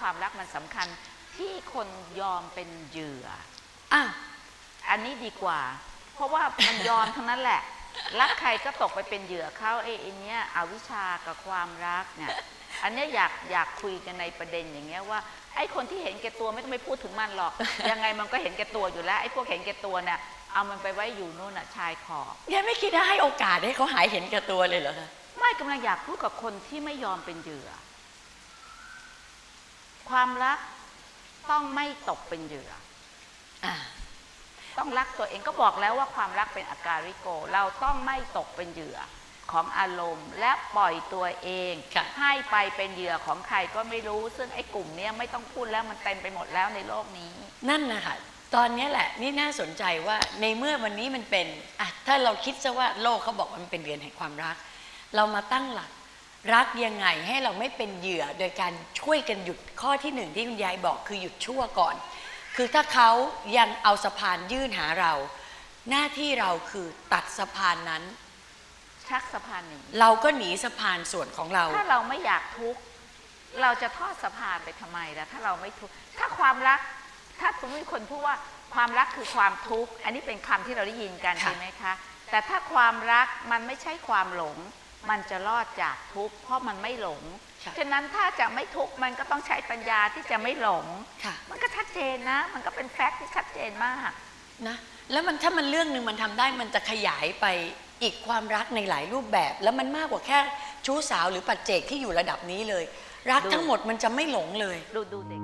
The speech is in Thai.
ความรักมันสำคัญที่คนยอมเป็นเหยื่ออะอันนี้ดีกว่า เพราะว่ามันยอมทั้งนั้นแหละ รักใครก็ตกไปเป็นเหยื่อเขาไอ้ไอ้เนี้ยอวิชชากับความรักเนี่ยอันเนี้ยอยากอยากคุยกันในประเด็นอย่างเงี้ยว่าไอ้คนที่เห็นแก่ตัวไม่ต้องไปพูดถึงมันหรอก ยังไงมันก็เห็นแก่ตัวอยู่แล้วไอ้พวกเห็นแก่ตัวเนี่ยเอามันไปไว้อยู่นู่นน่ะชายขอบยังไม่คิดว่าให้โอกาสให้เขาหายเห็นแก่ตัวเลยเหรอคะไม่กำลังอยากพูดกับคนที่ไม่ยอมเป็นเหยื่อ ความรักต้องไม่ตกเป็นเหยื่ออะต้องรักตัวเองก็บอกแล้วว่าความรักเป็นอาการิโก เราต้องไม่ตกเป็นเหยื่อของอารมณ์ และปล่อยตัวเองค่ะให้ไปเป็นเหยื่อของใครก็ไม่รู้ ซึ่งไอ้กลุ่มเนี้ยไม่ต้องพูดแล้วมันเต็มไปหมดแล้วในโลกนี้ นั่นนะคะตอนนี้แหละนี่น่าสนใจว่าในเมื่อวันนี้มันเป็นอะถ้าเราคิดซะว่าโลกเขาบอกว่ามันเป็นเดือนแห่งความรัก เรามาตั้งหลัก รักยังไงให้เราไม่เป็นเหยื่อ โดยการช่วยกันหยุดข้อที่หนึ่งที่คุณยายบอกคือหยุดชั่วก่อน คือถ้าเขายังเอาสะพานยื่นหาเรา หน้าที่เราคือตัดสะพานนั้น ชักสะพานหนีเราก็หนีสะพานส่วนของเรา ถ้าเราไม่อยากทุกข์เราจะทอดสะพานไปทำไมล่ะถ้าเราไม่ทุกข์ถ้าความรัก ถ้าสมมติมีคนพูดว่าความรักคือความทุกข์อันนี้เป็นคำที่เราได้ยินกันค่ะ ใช่ไหมคะ แต่ถ้าความรักมันไม่ใช่ความหลง มันจะรอดจากทุกข์เพราะมันไม่หลงค่ะฉะนั้นถ้าจะไม่ทุกข์มันก็ต้องใช้ปัญญาที่จะไม่หลงค่ะมันก็ชัดเจนนะ มันก็เป็นแฟกต์ที่ชัดเจนมากนะ แล้วมันถ้ามันเรื่องหนึ่งมันทำได้มันจะขยายไปอีกความรักในหลายรูปแบบ แล้วมันมากกว่าแค่ชู้สาวหรือปัจเจกที่อยู่ระดับนี้เลย รักดูทั้งหมดมันจะไม่หลงเลย ดูดูเด็ก